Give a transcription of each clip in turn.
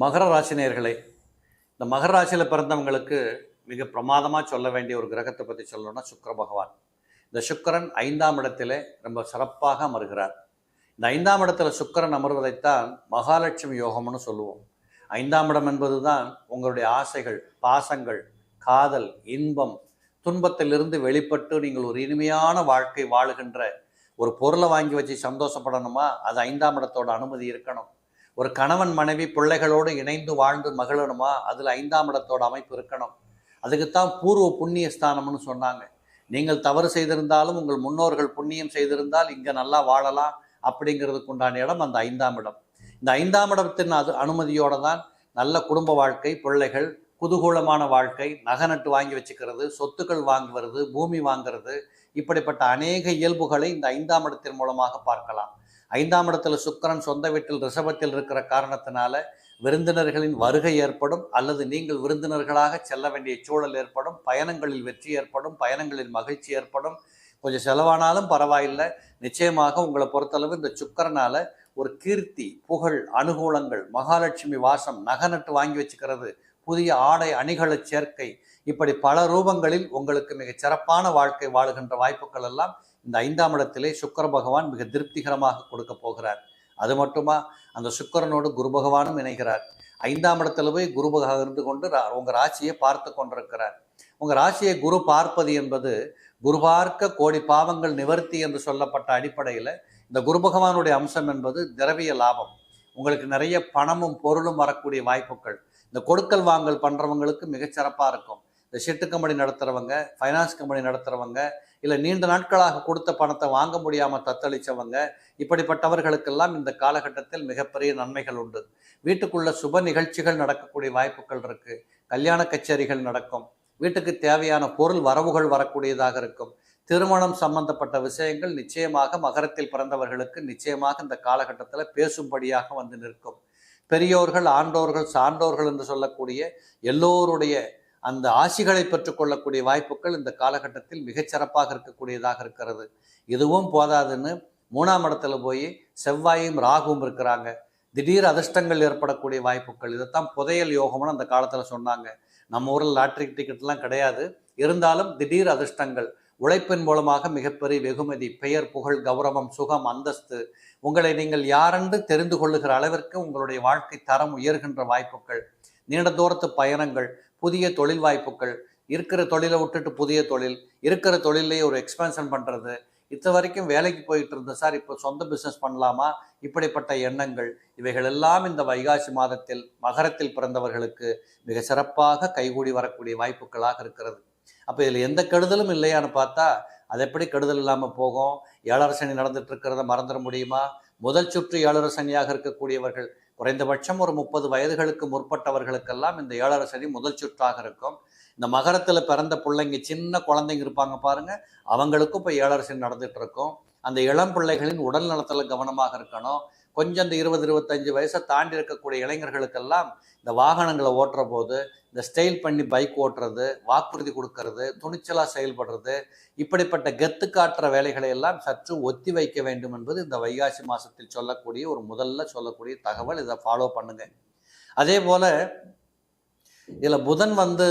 மகர ராசினியர்களே இந்த மகர ராசியில் பிறந்தவங்களுக்கு மிக பிரமாதமாக சொல்ல வேண்டிய ஒரு கிரகத்தை பற்றி சொல்லணும்னா சுக்கர பகவான். இந்த சுக்கிரன் ஐந்தாம் இடத்திலே ரொம்ப சிறப்பாக அமர்கிறார். இந்த ஐந்தாம் இடத்துல சுக்கரன் அமர்வதைத்தான் மகாலட்சுமி யோகம்னு சொல்லுவோம். ஐந்தாம் இடம் என்பது தான் உங்களுடைய ஆசைகள் பாசங்கள் காதல் இன்பம் துன்பத்திலிருந்து வெளிப்பட்டு நீங்கள் ஒரு இனிமையான வாழ்க்கை வாழுகின்ற ஒரு பொருளை வாங்கி வச்சு சந்தோஷப்படணுமா? அது ஐந்தாம் இடத்தோட அனுமதி இருக்கணும். ஒரு கணவன் மனைவி பிள்ளைகளோடு இணைந்து வாழ்ந்து மகிழணுமா? அதில் ஐந்தாம் இடத்தோட அமைப்பு இருக்கணும். அதுக்குத்தான் பூர்வ புண்ணிய ஸ்தானம்னு சொன்னாங்க. நீங்கள் தவறு செய்திருந்தாலும் உங்கள் முன்னோர்கள் புண்ணியம் செய்திருந்தால் இங்கே நல்லா வாழலாம் அப்படிங்கிறதுக்கு உண்டான இடம் அந்த ஐந்தாம் இடம். இந்த ஐந்தாம் இடத்தின் அது அனுமதியோடு தான் நல்ல குடும்ப வாழ்க்கை பிள்ளைகள் குதூகூலமான வாழ்க்கை நகை நட்டு வாங்கி வச்சுக்கிறது சொத்துக்கள் வாங்குவது பூமி வாங்குறது இப்படிப்பட்ட அநேக இயல்புகளை இந்த ஐந்தாம் இடத்தின் மூலமாக பார்க்கலாம். ஐந்தாம் இடத்துல சுக்கரன் சொந்த வீட்டில் ரிஷபத்தில் இருக்கிற காரணத்தினால விருந்தினர்களின் வருகை ஏற்படும் அல்லது நீங்கள் விருந்தினர்களாக செல்ல வேண்டிய சூழல் ஏற்படும் பயணங்களில் வெற்றி ஏற்படும் பயணங்களில் மகிழ்ச்சி ஏற்படும். கொஞ்சம் செலவானாலும் பரவாயில்லை. நிச்சயமாக உங்களை பொறுத்தளவு இந்த சுக்கரனால் ஒரு கீர்த்தி புகழ் அனுகூலங்கள் மகாலட்சுமி வாசம் நகநட்டு வாங்கி வச்சுக்கிறது. புதிய ஆடை அணிகள சேர்க்கை. இப்படி பல ரூபங்களில் உங்களுக்கு மிகச் சிறப்பான வாழ்க்கை வாழுகின்ற வாய்ப்புகள் எல்லாம் இந்த ஐந்தாம் இடத்திலே சுக்கர பகவான் மிக திருப்திகரமாக கொடுக்க போகிறார். அது மட்டுமா? அந்த சுக்கரனோடு குரு பகவானும் இணைகிறார். ஐந்தாம் இடத்துல போய் குரு பகவான் இருந்து கொண்டு உங்கள் ராசியை பார்த்து கொண்டிருக்கிறார். உங்கள் ராசியை குரு பார்ப்பது என்பது குரு பார்க்க கோடி பாவங்கள் நிவர்த்தி என்று சொல்லப்பட்ட அடிப்படையில் இந்த குரு பகவானுடைய அம்சம் என்பது திரவிய லாபம். உங்களுக்கு நிறைய பணமும் பொருளும் வரக்கூடிய வாய்ப்புகள். இந்த கொடுக்கல் வாங்கல் பண்ணுறவங்களுக்கு மிகச்சிறப்பாக இருக்கும். இந்த ஷெட்டு கம்பெனி நடத்துறவங்க ஃபைனான்ஸ் கம்பெனி நடத்துறவங்க இல்லை நீண்ட நாட்களாக கொடுத்த பணத்தை வாங்க முடியாமல் தத்தளிச்சவங்க இப்படிப்பட்டவர்களுக்கெல்லாம் இந்த காலகட்டத்தில் மிகப்பெரிய நன்மைகள் உண்டு. வீட்டுக்குள்ள சுப நிகழ்ச்சிகள் நடக்கக்கூடிய வாய்ப்புகள் இருக்குது கல்யாண கச்சேரிகள் நடக்கும். வீட்டுக்கு தேவையான பொருள் வரவுகள் வரக்கூடியதாக இருக்கும். திருமணம் சம்பந்தப்பட்ட விஷயங்கள் நிச்சயமாக மகரத்தில் பிறந்தவர்களுக்கு நிச்சயமாக இந்த காலகட்டத்தில் பேசும்படியாக வந்து நிற்கும். பெரியோர்கள் ஆண்டோர்கள் சான்றோர்கள் என்று சொல்லக்கூடிய எல்லோருடைய அந்த ஆசிகளை பெற்றுக்கொள்ளக்கூடிய வாய்ப்புகள் இந்த காலகட்டத்தில் மிகச்சிறப்பாக இருக்கக்கூடியதாக இருக்கிறது. இதுவும் போதாதுன்னு மூணாம் இடத்துல போய் செவ்வாயும் ராகுவும் இருக்கிறாங்க. திடீர் அதிர்ஷ்டங்கள் ஏற்படக்கூடிய வாய்ப்புகள். இதைத்தான் புதையல் யோகம்னு அந்த காலத்தில் சொன்னாங்க. நம்ம ஊரில் லாட்ரி டிக்கெட்லாம் கிடையாது. இருந்தாலும் திடீர் அதிர்ஷ்டங்கள். உழைப்பின் மூலமாக மிகப்பெரிய வெகுமதி பெயர் புகழ் கௌரவம் சுகம் அந்தஸ்து உங்களை நீங்கள் யாரென்று தெரிந்து கொள்ளுகிற அளவிற்கு உங்களுடைய வாழ்க்கை தரம் உயர்கின்ற வாய்ப்புகள். நீண்ட தூரத்து பயணங்கள் புதிய தொழில் வாய்ப்புகள் இருக்கிற தொழிலை விட்டுட்டு புதிய தொழில் இருக்கிற தொழிலையே ஒரு எக்ஸ்பென்ஷன் பண்ணுறது இத்தனை வரைக்கும் வேலைக்கு போயிட்டு இருந்த சார் இப்போ சொந்த பிஸ்னஸ் பண்ணலாமா? இப்படிப்பட்ட எண்ணங்கள். இவைகள் எல்லாம் இந்த வைகாசி மாதத்தில் மகரத்தில் பிறந்தவர்களுக்கு மிக சிறப்பாக கைகூடி வரக்கூடிய வாய்ப்புகளாக இருக்கிறது. அப்போ இதில் எந்த கெடுதலும் இல்லையான்னு பார்த்தா அது எப்படி கெடுதல் இல்லாமல் போகும்? ஏழரை சனி நடந்துட்டு இருக்கிறத மறந்துட முடியுமா? முதல் சுற்று ஏழரை சனியாக இருக்கக்கூடியவர்கள் குறைந்தபட்சம் ஒரு முப்பது வயதுகளுக்கு முற்பட்டவர்களுக்கெல்லாம் இந்த ஏழரை சனி முதல் சுற்றாக இருக்கும். இந்த மகரத்தில் பிறந்த பிள்ளைங்க சின்ன குழந்தைங்க இருப்பாங்க பாருங்கள் அவங்களுக்கும் இப்போ ஏழரை சனி நடந்துகிட்டு இருக்கும். அந்த இளம் பிள்ளைகளின் உடல் நலத்தில் கவனமாக இருக்கணும். கொஞ்சம் இந்த இருபது இருபத்தஞ்சு வயசை தாண்டி இருக்கக்கூடிய இளைஞர்களுக்கெல்லாம் இந்த வாகனங்களை ஓட்டுற போது இந்த ஸ்டைல் பண்ணி பைக் ஓட்டுறது வாக்குறுதி கொடுக்கறது துணிச்சலாக செயல்படுறது இப்படிப்பட்ட கெத்து காட்டுற வேலைகளை எல்லாம் சற்று ஒத்தி வைக்க வேண்டும் என்பது இந்த வைகாசி மாசத்தில் சொல்லக்கூடிய ஒரு முதல்ல சொல்லக்கூடிய தகவல். இதை ஃபாலோ பண்ணுங்க. அதே போல் இதில் புதன் வந்து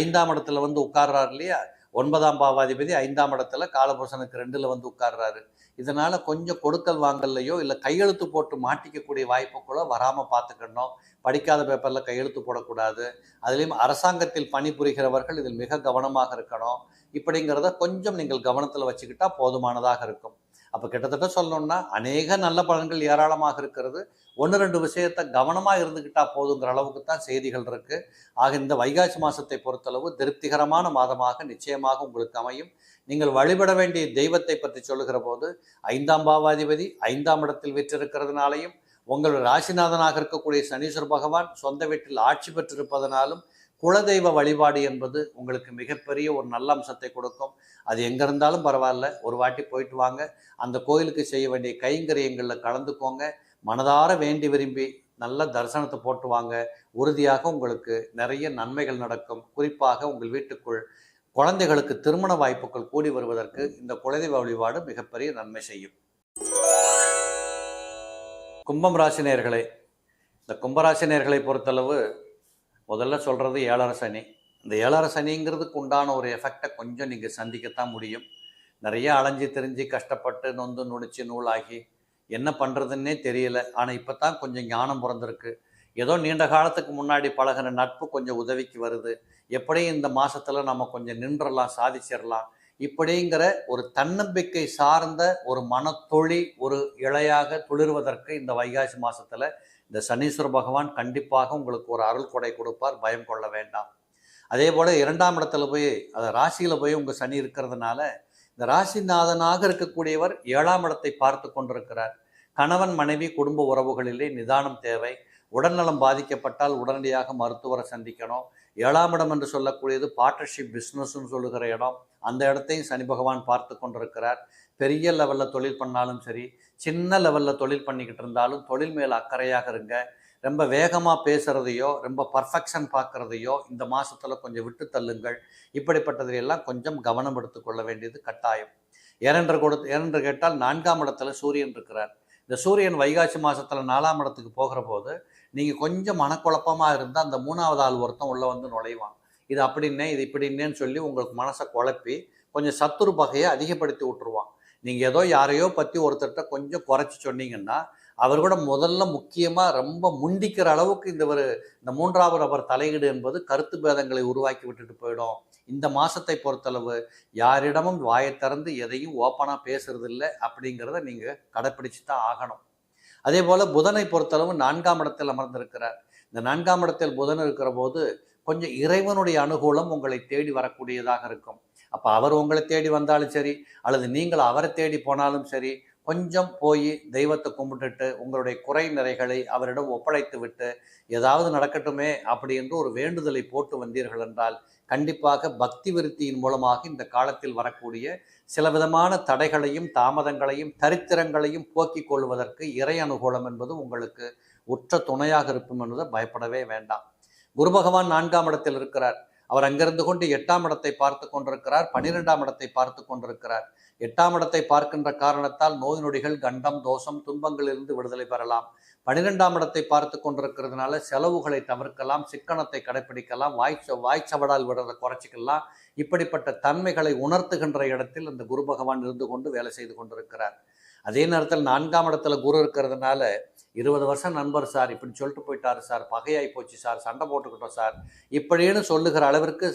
ஐந்தாம் இடத்துல வந்து உட்கார்றார் இல்லையா? ஒன்பதாம் பாவாதிபதி ஐந்தாம் இடத்துல காலபுருஷனுக்கு ரெண்டில் வந்து உட்கார்றாரு. இதனால் கொஞ்சம் கொடுக்கல் வாங்கல்லையோ இல்லை கையெழுத்து போட்டு மாட்டிக்கக்கூடிய வாய்ப்புகளோ வராமல் பார்த்துக்கணும். படிக்காத பேப்பரில் கையெழுத்து போடக்கூடாது. அதுலேயும் அரசாங்கத்தில் பணிபுரிகிறவர்கள் இதில் மிக கவனமாக இருக்கணும். இப்படிங்கிறத கொஞ்சம் நீங்கள் கவனத்தில் வச்சுக்கிட்டால் போதுமானதாக இருக்கும். அப்போ கிட்டத்தட்ட சொல்லணும்னா அநேக நல்ல பலன்கள் ஏராளமாக இருக்கிறது. ஒன்று ரெண்டு விஷயத்த கவனமாக இருந்துக்கிட்டால் போதுங்கிற அளவுக்கு தான் செய்திகள் இருக்குது ஆக இந்த வைகாசி மாதத்தை பொறுத்தளவு திருப்திகரமான மாதமாக நிச்சயமாக உங்களுக்கு அமையும். நீங்கள் வழிபட வேண்டிய தெய்வத்தை பற்றி சொல்லுகிற போது ஐந்தாம் பாவாதிபதி ஐந்தாம் இடத்தில் விற்றிருக்கிறதுனாலையும் உங்கள் ராசிநாதனாக இருக்கக்கூடிய சனீஸ்வர பகவான் சொந்த வீட்டில் ஆட்சி பெற்றிருப்பதனாலும் குலதெய்வ வழிபாடு என்பது உங்களுக்கு மிகப்பெரிய ஒரு நல்ல அம்சத்தை கொடுக்கும். அது எங்கே இருந்தாலும் பரவாயில்ல. ஒரு வாட்டி போயிட்டு வாங்க. அந்த கோயிலுக்கு செய்ய வேண்டிய கைங்கரியங்களில் கலந்துக்கோங்க. மனதார வேண்டி விரும்பி நல்ல தரிசனத்தை போட்டு வாங்க. உறுதியாக உங்களுக்கு நிறைய நன்மைகள் நடக்கும். குறிப்பாக உங்கள் வீட்டுக்குள் குழந்தைகளுக்கு திருமண வாய்ப்புகள் கூடி வருவதற்கு இந்த குலதெய்வ வழிபாடு மிகப்பெரிய நன்மை செய்யும். கும்பம் ராசினியர்களே இந்த கும்பராசினியர்களை பொறுத்தளவு முதல்ல சொல்கிறது ஏழரை சனி. இந்த ஏழரை சனிங்கிறதுக்கு உண்டான ஒரு எஃபெக்டை கொஞ்சம் நீங்கள் சந்திக்கத்தான் முடியும். நிறைய அலைஞ்சு தெரிஞ்சு கஷ்டப்பட்டு நொந்து நுடிச்சு நூலாகி என்ன பண்ணுறதுன்னே தெரியல. ஆனால் இப்போ தான் கொஞ்சம் ஞானம் பிறந்திருக்கு. ஏதோ நீண்ட காலத்துக்கு முன்னாடி பழகின நட்பு கொஞ்சம் உதவிக்கு வருது. எப்படியும் இந்த மாதத்தில் நம்ம கொஞ்சம் நின்றலாம் சாதிச்சிடலாம் இப்படிங்கிற ஒரு தன்னம்பிக்கை சார்ந்த ஒரு மனத்தொழி ஒரு இழையாக துளிர்வதற்கு இந்த வைகாசி மாசத்துல இந்த சனீஸ்வர பகவான் கண்டிப்பாக உங்களுக்கு ஒரு அருள் கொடை கொடுப்பார். பயம் கொள்ள வேண்டாம். அதே போல இரண்டாம் இடத்துல போய் அந்த ராசியில போய் உங்க சனி இருக்கிறதுனால இந்த ராசிநாதனாக இருக்கக்கூடியவர் ஏழாம் இடத்தை பார்த்து கொண்டிருக்கிறார். கணவன் மனைவி குடும்ப உறவுகளிலே நிதானம் தேவை. உடல்நலம் பாதிக்கப்பட்டால் உடனடியாக மருத்துவரை சந்திக்கணும். ஏழாம் இடம் என்று சொல்லக்கூடியது பார்ட்னர்ஷிப் பிஸ்னஸ்ன்னு சொல்லுகிற இடம். அந்த இடத்தையும் சனி பகவான் பார்த்து கொண்டிருக்கிறார். பெரிய லெவலில் தொழில் பண்ணாலும் சரி சின்ன லெவலில் தொழில் பண்ணிக்கிட்டு இருந்தாலும் தொழில் மேல் அக்கறையாக இருங்க. ரொம்ப வேகமாக பேசுகிறதையோ ரொம்ப பர்ஃபெக்ஷன் பார்க்குறதையோ இந்த மாதத்தில் கொஞ்சம் விட்டு தள்ளுங்கள். இப்படிப்பட்டதையெல்லாம் கொஞ்சம் கவனம் எடுத்துக்கொள்ள வேண்டியது கட்டாயம். ஏனென்று கொடுத்து ஏனென்று கேட்டால் நான்காம் இடத்துல சூரியன் இருக்கிறார். இந்த சூரியன் வைகாசி மாதத்தில் நாலாம் இடத்துக்கு போகிற போது நீங்கள் கொஞ்சம் மனக்குழப்பமாக இருந்தால் அந்த மூணாவது ஆள் ஒருத்தன் உள்ளே வந்து நுழைவான். இது அப்படின்னே இது இப்படின்னேன்னு சொல்லி உங்களுக்கு மனசை குழப்பி கொஞ்சம் சத்துரு பகையை அதிகப்படுத்தி விட்டுருவான். நீங்கள் ஏதோ யாரையோ பற்றி ஒருத்தர்கிட்ட கொஞ்சம் குறைச்சி சொன்னீங்கன்னா அவர் கூட முதல்ல முக்கியமாக ரொம்ப முண்டிக்கிற அளவுக்கு இந்த ஒரு இந்த மூன்றாவது நபர் தலையீடு என்பது கருத்து பேதங்களை உருவாக்கி விட்டுட்டு போயிடும். இந்த மாதத்தை பொறுத்தளவு யாரிடமும் வாயை திறந்து எதையும் ஓப்பனாக பேசுறதில்லை அப்படிங்கிறத நீங்கள் கடைப்பிடிச்சு தான் ஆகணும். அதே போல் புதனை பொறுத்தளவு நான்காம் இடத்தில் அமர்ந்திருக்கிறார். இந்த நான்காம் இடத்தில் புதன் இருக்கிற போது கொஞ்சம் இறைவனுடைய அனுகூலம் உங்களை தேடி வரக்கூடியதாக இருக்கும். அப்போ அவர் உங்களை தேடி வந்தாலும் சரி அல்லது நீங்கள் அவரை தேடி போனாலும் சரி கொஞ்சம் போய் தெய்வத்தை கும்பிட்டுட்டு உங்களுடைய குறை நிறைகளை அவரிடம் ஒப்படைத்து விட்டு ஏதாவது நடக்கட்டுமே அப்படி என்று ஒரு வேண்டுதலை போட்டு வந்தீர்கள் என்றால் கண்டிப்பாக பக்தி விருத்தியின் மூலமாக இந்த காலத்தில் வரக்கூடிய சில விதமான தடைகளையும் தாமதங்களையும் தரித்திரங்களையும் போக்கிக் கொள்வதற்கு இறை அனுகூலம் என்பது உங்களுக்கு உற்ற துணையாக இருக்கும் என்பதை பயப்படவே வேண்டாம். குரு பகவான் நான்காம் இடத்தில் இருக்கிறார். அவர் அங்கிருந்து கொண்டு எட்டாம் இடத்தை பார்த்து கொண்டிருக்கிறார். பனிரெண்டாம் இடத்தை பார்த்து கொண்டிருக்கிறார். எட்டாம் இடத்தை பார்க்கின்ற காரணத்தால் நோய் நொடிகள் கண்டம் தோஷம் துன்பங்களிலிருந்து விடுதலை பெறலாம். பனிரெண்டாம் இடத்தை பார்த்து கொண்டிருக்கிறதுனால செலவுகளை தவிர்க்கலாம் சிக்கனத்தை கடைபிடிக்கலாம் வாய்ச்ச வாய்ச்சவடால் விடுறதை குறைச்சிக்கலாம். இப்படிப்பட்ட தன்மைகளை உணர்த்துகின்ற இடத்தில் இந்த குரு பகவான் இருந்து கொண்டு வேலை செய்து கொண்டிருக்கிறார். அதே நேரத்தில் நான்காம் இடத்துல குரு இருக்கிறதுனால இருபது வருஷம் நண்பர் சார் இப்படி சொல்லிட்டு போயிட்டாரு சார். பகையாய் போச்சு சார். சண்டை போட்டுக்கிட்டோம் சார். இப்படின்னு சொல்லுகிற அளவிற்கு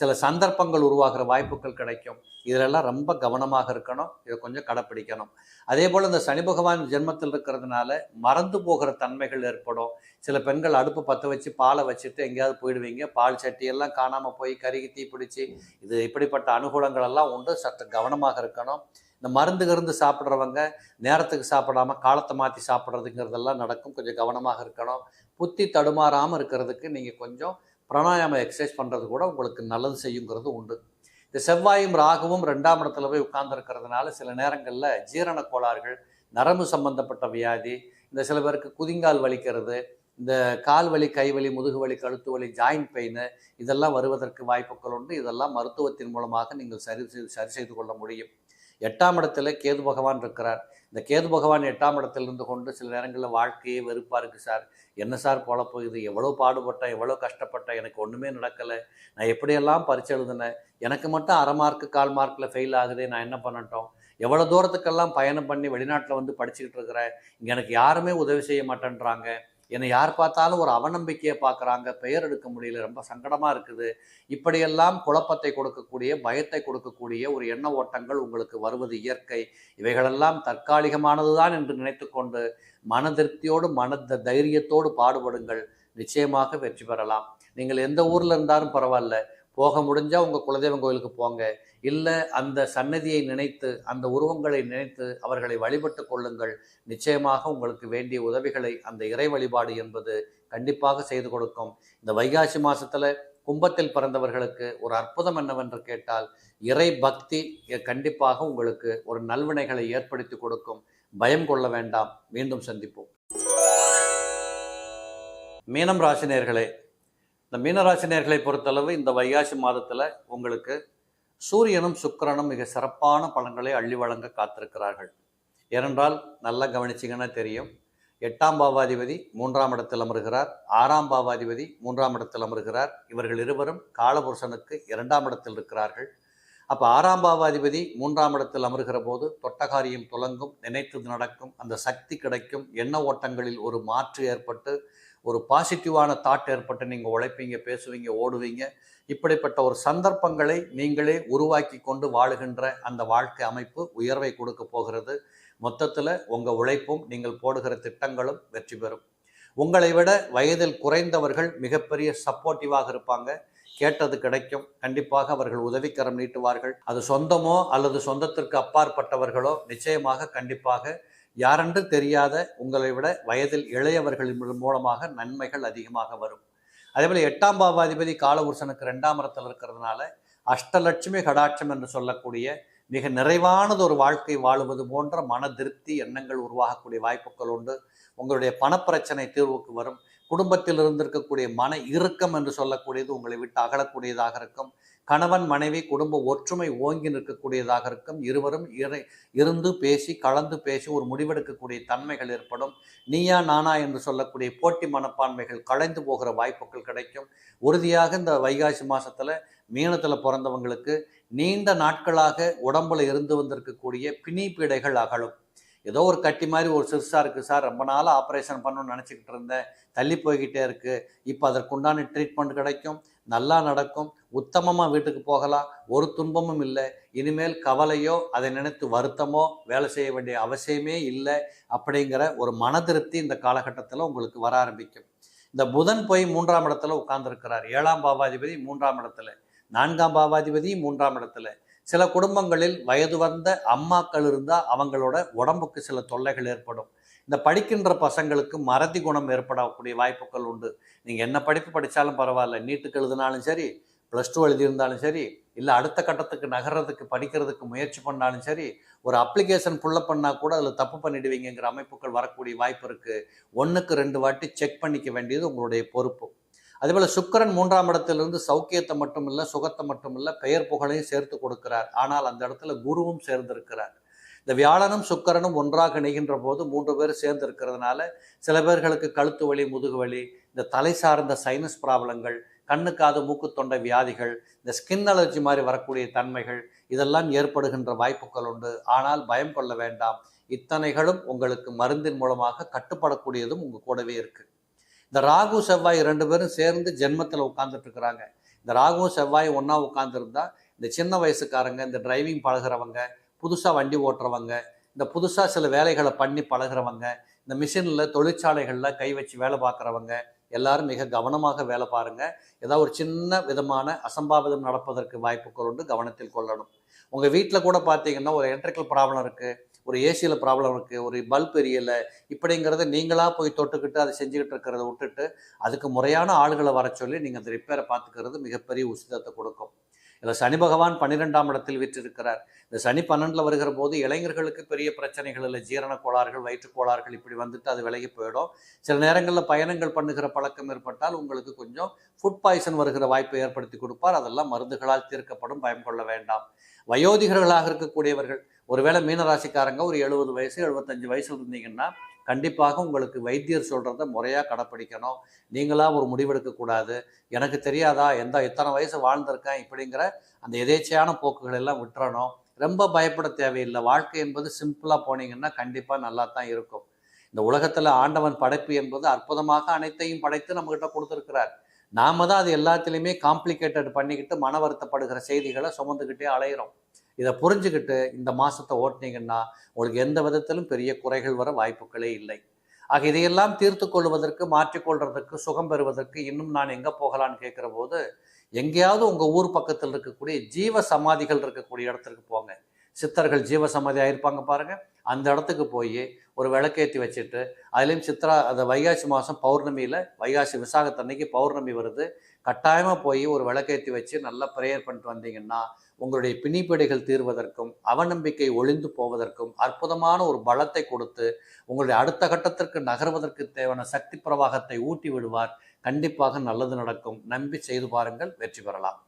சில சந்தர்ப்பங்கள் உருவாகிற வாய்ப்புகள் கிடைக்கும். இதிலெல்லாம் ரொம்ப கவனமாக இருக்கணும். இதை கொஞ்சம் கடைப்பிடிக்கணும். அதே போல் இந்த சனி பகவான் ஜென்மத்தில் இருக்கிறதுனால மறந்து போகிற தன்மைகள் ஏற்படும். சில பெண்கள் அடுப்பு பற்ற வச்சு பாலை வச்சுட்டு எங்கேயாவது போயிடுவீங்க. பால் சட்டியெல்லாம் காணாமல் போய் கருகி தீ பிடிச்சி இது இப்படிப்பட்ட அனுகூலங்கள் எல்லாம் உண்டு. சற்று கவனமாக இருக்கணும். இந்த மருந்து கிருந்து சாப்பிட்றவங்க நேரத்துக்கு சாப்பிடாம காலத்தை மாற்றி சாப்பிட்றதுங்கிறதெல்லாம் நடக்கும். கொஞ்சம் கவனமாக இருக்கணும். புத்தி தடுமாறாமல் இருக்கிறதுக்கு நீங்கள் கொஞ்சம் பிராணாயாம எக்ஸசைஸ் பண்ணுறது கூட உங்களுக்கு நல்லது செய்யுங்கிறது உண்டு. இந்த செவ்வாயும் ராகுவும் ரெண்டாம் இடத்துல போய் உட்கார்ந்துருக்கிறதுனால சில நேரங்களில் ஜீரண கோளாறுகள் நரம்பு சம்பந்தப்பட்ட வியாதி இந்த சில பேருக்கு குதிங்கால் வலிக்கிறது இந்த கால் வலி கை வலி முதுகு வலி கழுத்து வலி ஜாயிண்ட் பெயின் இதெல்லாம் வருவதற்கு வாய்ப்புகள் உண்டு. இதெல்லாம் மருத்துவத்தின் மூலமாக நீங்கள் சரி செய்து சரி செய்து கொள்ள முடியும். எட்டாம் இடத்துல கேது பகவான் இருக்கிறார். இந்த கேது பகவான் எட்டாம் இடத்துல இருந்து கொண்டு சில நேரங்களில் வாழ்க்கையே வெறுப்பாக இருக்குது சார். என்ன சார் பொழப்பு இது எவ்வளோ பாடுபட்டேன்? எவ்வளோ கஷ்டப்பட்டேன்? எனக்கு ஒன்றுமே நடக்கலை. நான் எப்படியெல்லாம் பரிச்சு எழுதினேன்? எனக்கு மட்டும் அரை மார்க்கு கால் மார்க்கில் ஃபெயில் ஆகுதே நான் என்ன பண்ணட்டும்? எவ்வளோ தூரத்துக்கெல்லாம் பயணம் பண்ணி வெளிநாட்டில் வந்து படிச்சுக்கிட்டு இருக்கிறேன்? இங்கே எனக்கு யாருமே உதவி செய்ய மாட்டேன்றாங்க. என்னை யார் பார்த்தாலும் ஒரு அவநம்பிக்கையை பார்க்குறாங்க. பெயர் எடுக்க முடியல ரொம்ப சங்கடமாக இருக்குது. இப்படியெல்லாம் குழப்பத்தை கொடுக்கக்கூடிய பயத்தை கொடுக்கக்கூடிய ஒரு எண்ண ஓட்டங்கள் உங்களுக்கு வருவது இயற்கை. இவைகளெல்லாம் தற்காலிகமானதுதான் என்று நினைத்துக்கொண்டு மன திருப்தியோடு மன த- தைரியத்தோடு பாடுபடுங்கள். நிச்சயமாக வெற்றி பெறலாம். நீங்கள் எந்த ஊரில் இருந்தாலும் பரவாயில்ல. போக முடிஞ்சால் உங்கள் குலதெய்வம் கோயிலுக்கு போங்க. இல்லை அந்த சன்னதியை நினைத்து அந்த உருவங்களை நினைத்து அவர்களை வழிபட்டு கொள்ளுங்கள். நிச்சயமாக உங்களுக்கு வேண்டிய உதவிகளை அந்த இறை வழிபாடு என்பது கண்டிப்பாக செய்து கொடுக்கும். இந்த வைகாசி மாதத்தில் கும்பத்தில் பிறந்தவர்களுக்கு ஒரு அற்புதம் என்னவென்று கேட்டால் இறை பக்தி கண்டிப்பாக உங்களுக்கு ஒரு நல்வினைகளை ஏற்படுத்தி கொடுக்கும். பயம் கொள்ள வேண்டாம். மீண்டும் சந்திப்போம். மீனம் ராசினியர்களே இந்த மீனராசினியர்களை பொறுத்தளவு இந்த வைகாசி மாதத்தில் உங்களுக்கு சூரியனும் சுக்கிரனும் மிக சிறப்பான பலன்களை அள்ளி வழங்க காத்திருக்கிறார்கள். ஏனென்றால் நல்லா கவனிச்சிங்கன்னா தெரியும். எட்டாம் பாவாதிபதி மூன்றாம் இடத்தில் அமர்கிறார். ஆறாம் பாவாதிபதி மூன்றாம் இடத்தில் அமர்கிறார். இவர்கள் இருவரும் காலபுருஷனுக்கு இரண்டாம் இடத்தில் இருக்கிறார்கள். அப்போ ஆறாம் பாவாதிபதி மூன்றாம் இடத்தில் அமர்கிற போது தொட்டகாரியம் துலங்கும் நினைத்தது நடக்கும் அந்த சக்தி கிடைக்கும் எண்ண ஓட்டங்களில் ஒரு மாற்று ஏற்பட்டு ஒரு பாசிட்டிவான தாட் ஏற்பட்டு நீங்கள் உழைப்பீங்க பேசுவீங்க ஓடுவீங்க. இப்படிப்பட்ட ஒரு சந்தர்ப்பங்களை நீங்களே உருவாக்கி கொண்டு வாழுகின்ற அந்த வாழ்க்கை அமைப்பு உயர்வை கொடுக்க போகிறது. மொத்தத்தில் உங்கள் உழைப்பும் நீங்கள் போடுகிற திட்டங்களும் வெற்றி பெறும். உங்களை விட வயதில் குறைந்தவர்கள் மிகப்பெரிய சப்போர்ட்டிவாக இருப்பாங்க. கேட்டது கிடைக்கும். கண்டிப்பாக அவர்கள் உதவிக்கரம் நீட்டுவார்கள். அது சொந்தமோ அல்லது சொந்தத்திற்கு அப்பாற்பட்டவர்களோ நிச்சயமாக கண்டிப்பாக யாரென்று தெரியாத உங்களை விட வயதில் இளையவர்களின் மூலமாக நன்மைகள் அதிகமாக வரும். அதேபோல் எட்டாம் பாவாதிபதி காலபுருஷனுக்கு ரெண்டாம் இடத்தில் இருக்கிறதுனால அஷ்டலட்சுமி கடாட்சம் என்று சொல்லக்கூடிய மிக நிறைவானது ஒரு வாழ்க்கை வாழுவது போன்ற மன திருப்தி எண்ணங்கள் உருவாகக்கூடிய வாய்ப்புகள் உண்டு. உங்களுடைய பணப்பிரச்சனை தீர்வுக்கு வரும். குடும்பத்தில் இருந்திருக்கக்கூடிய மன இறுக்கம் என்று சொல்லக்கூடியது உங்களை விட்டு அகலக்கூடியதாக இருக்கும். கணவன் மனைவி குடும்ப ஒற்றுமை ஓங்கி நிற்கக்கூடியதாக இருக்கும். இருவரும் இறை இருந்து பேசி கலந்து பேசி ஒரு முடிவெடுக்கக்கூடிய தன்மைகள் ஏற்படும். நீயா நானா என்று சொல்லக்கூடிய போட்டி மனப்பான்மைகள் களைந்து போகிற வாய்ப்புகள் கிடைக்கும். உறுதியாக இந்த வைகாசி மாசத்துல மீனத்தில் பிறந்தவங்களுக்கு நீண்ட நாட்களாக உடம்புல இருந்து வந்திருக்கக்கூடிய பிணி பீடைகள் அகலும். ஏதோ ஒரு கட்டி மாதிரி ஒரு சிறுசாக இருக்குது சார். ரொம்ப நாள் ஆப்ரேஷன் பண்ணணும்னு நினச்சிக்கிட்டு இருந்தேன். தள்ளி போய்கிட்டே இருக்குது இப்போ அதற்குண்டான ட்ரீட்மெண்ட் கிடைக்கும். நல்லா நடக்கும். உத்தமமாக வீட்டுக்கு போகலாம். ஒரு துன்பமும் இல்லை. இனிமேல் கவலையோ அதை நினைத்து வருத்தமோ வேலை செய்ய வேண்டிய அவசியமே இல்லை அப்படிங்கிற ஒரு மன திருப்தி இந்த காலகட்டத்தில் உங்களுக்கு வர ஆரம்பிக்கும். இந்த புதன் போய் மூன்றாம் இடத்துல உட்கார்ந்துருக்கிறார். ஏழாம் பாவாதிபதி மூன்றாம் இடத்துல. நான்காம் பாவாதிபதி மூன்றாம் இடத்துல. சில குடும்பங்களில் வயது வந்த அம்மாக்கள் இருந்தால் அவங்களோட உடம்புக்கு சில தொல்லைகள் ஏற்படும். இந்த படிக்கின்ற பசங்களுக்கு மறதி குணம் ஏற்படக்கூடிய வாய்ப்புகள் உண்டு. நீங்கள் என்ன படிப்பு படித்தாலும் பரவாயில்ல. நீட்டுக்கு எழுதினாலும் சரி ப்ளஸ் டூ எழுதியிருந்தாலும் சரி இல்லை அடுத்த கட்டத்துக்கு நகர்றதுக்கு படிக்கிறதுக்கு முயற்சி பண்ணாலும் சரி ஒரு அப்ளிகேஷன் ஃபுல்லப் பண்ணால் கூட அதில் தப்பு பண்ணிடுவீங்கிற அமைப்புகள் வரக்கூடிய வாய்ப்பு இருக்குது ஒன்றுக்கு ரெண்டு வாட்டி செக் பண்ணிக்க வேண்டியது உங்களுடைய பொறுப்பு. அதேபோல் சுக்கரன் மூன்றாம் இடத்திலிருந்து சௌக்கியத்தை மட்டும் இல்லை சுகத்தை மட்டும் இல்லை பெயர் புகழையும் சேர்த்து கொடுக்கிறார். ஆனால் அந்த இடத்துல குருவும் சேர்ந்திருக்கிறார். இந்த வியாழனும் சுக்கரனும் ஒன்றாக இணைகின்ற போது மூன்று பேர் சேர்ந்து இருக்கிறதுனால சில பேர்களுக்கு கழுத்து வலி முதுகு வலி இந்த தலை சார்ந்த சைனஸ் ப்ராப்ளங்கள் கண்ணு காது மூக்கு தொண்டை வியாதிகள் இந்த ஸ்கின் அலர்ஜி மாதிரி வரக்கூடிய தன்மைகள் இதெல்லாம் ஏற்படுகின்ற வாய்ப்புகள் உண்டு. ஆனால் பயம் கொள்ள வேண்டாம். இத்தனைகளும் உங்களுக்கு மருந்தின் மூலமாக கட்டுப்படக்கூடியதும் உங்கள் கூடவே இருக்குது இந்த ராகு செவ்வாய் ரெண்டு பேரும் சேர்ந்து ஜென்மத்தில் உட்காந்துட்ருக்குறாங்க இருக்கிறாங்க இந்த ராகுவும் செவ்வாய் ஒன்றா உட்காந்துருந்தா இந்த சின்ன வயசுக்காரங்க இந்த டிரைவிங் பழகிறவங்க புதுசாக வண்டி ஓட்டுறவங்க இந்த புதுசாக சில வேலைகளை பண்ணி பழகிறவங்க இந்த மிஷினில் தொழிற்சாலைகளில் கை வச்சு வேலை பார்க்குறவங்க எல்லாரும் மிக கவனமாக வேலை பாருங்கள் ஏதாவது ஒரு சின்ன விதமான அசம்பாவிதம் நடப்பதற்கு வாய்ப்புகள் உண்டு கவனத்தில் கொள்ளணும். உங்கள் வீட்டில் கூட பார்த்தீங்கன்னா ஒரு எலக்ட்ரிக்கல் ப்ராப்ளம் இருக்குது ஒரு ஏசியில் ப்ராப்ளம் இருக்குது ஒரு பல்ப் எரியலை இப்படிங்கிறத நீங்களாக போய் தொட்டுக்கிட்டு அதை செஞ்சுக்கிட்டு இருக்கிறத விட்டுட்டு அதுக்கு முறையான ஆளுகளை வர சொல்லி நீங்கள் அந்த ரிப்பேரை பார்த்துக்கிறது மிகப்பெரிய உசிதத்தை கொடுக்கும். இதில் சனி பகவான் பன்னிரெண்டாம் இடத்தில் விற்றிருக்கிறார். இந்த சனி பன்னெண்டில் வருகிற போது இளைஞர்களுக்கு பெரிய பிரச்சனைகள் இல்லை ஜீரண கோளாறுகள் வயிற்று கோளாறுகள் இப்படி வந்துட்டு அது விலகி போயிடும். சில நேரங்களில் பயணங்கள் பண்ணுகிற பழக்கம் ஏற்பட்டால் உங்களுக்கு கொஞ்சம் ஃபுட் பாய்சன் வருகிற வாய்ப்பை ஏற்படுத்தி கொடுப்பார். அதெல்லாம் மருந்துகளால் தீர்க்கப்படும். பயம் கொள்ள வேண்டாம். வயோதிகர்களாக இருக்கக்கூடியவர்கள் ஒருவேளை மீனராசிக்காரங்க ஒரு எழுபது வயசு எழுபத்தஞ்சு வயசு இருந்தீங்கன்னா கண்டிப்பாக உங்களுக்கு வைத்தியர் சொல்கிறத முறையாக கடைப்பிடிக்கணும். நீங்களாக ஒரு முடிவெடுக்கக்கூடாது எனக்கு தெரியாதா? எந்த இத்தனை வயசு வாழ்ந்திருக்கேன் இப்படிங்கிற அந்த எதேச்சையான போக்குகள் எல்லாம் விட்டுறணும். ரொம்ப பயப்பட தேவையில்லை. வாழ்க்கை என்பது சிம்பிளாக போனீங்கன்னா கண்டிப்பாக நல்லா தான் இருக்கும். இந்த உலகத்தில் ஆண்டவன் படைப்பு என்பது அற்புதமாக அனைத்தையும் படைத்து நம்மகிட்ட கொடுத்துருக்கிறார். நாம தான் அது எல்லாத்துலேயுமே காம்ப்ளிகேட்டட் பண்ணிக்கிட்டு மன வருத்தப்படுகிற செய்திகளை சுமந்துக்கிட்டே அலையிறோம். இதை புரிஞ்சுக்கிட்டு இந்த மாதத்தை ஓட்டினீங்கன்னா உங்களுக்கு எந்த விதத்திலும் பெரிய குறைகள் வர வாய்ப்புகளே இல்லை. ஆக இதையெல்லாம் தீர்த்து கொள்வதற்கு மாற்றிக்கொள்றதுக்கு சுகம் பெறுவதற்கு இன்னும் நான் எங்கே போகலான்னு கேட்குற போது எங்கேயாவது உங்கள் ஊர் பக்கத்தில் இருக்கக்கூடிய ஜீவ சமாதிகள் இருக்கக்கூடிய இடத்துக்கு போங்க. சித்தர்கள் ஜீவ இருப்பாங்க பாருங்கள் அந்த இடத்துக்கு போய் ஒரு விளக்கேற்றி வச்சுட்டு அதுலேயும் சித்ரா அந்த வைகாசி மாதம் பௌர்ணமியில் வைகாசி விசாகத்தன்னைக்கு பௌர்ணமி வருது. கட்டாயமாக போய் ஒரு விளக்கேற்றி வச்சு நல்லா ப்ரேயர் பண்ணிட்டு வந்தீங்கன்னா உங்களுடைய பிணிப்பிடைகள் தீர்வதற்கும் அவநம்பிக்கை ஒளிந்து போவதற்கும் அற்புதமான ஒரு பலத்தை கொடுத்து உங்களுடைய அடுத்த கட்டத்திற்கு நகர்வதற்கு தேவையான சக்தி பிரவாகத்தை ஊட்டி விடுவார். கண்டிப்பாக நல்லது நடக்கும். நம்பி செய்து பாருங்கள் வெற்றி பெறலாம்.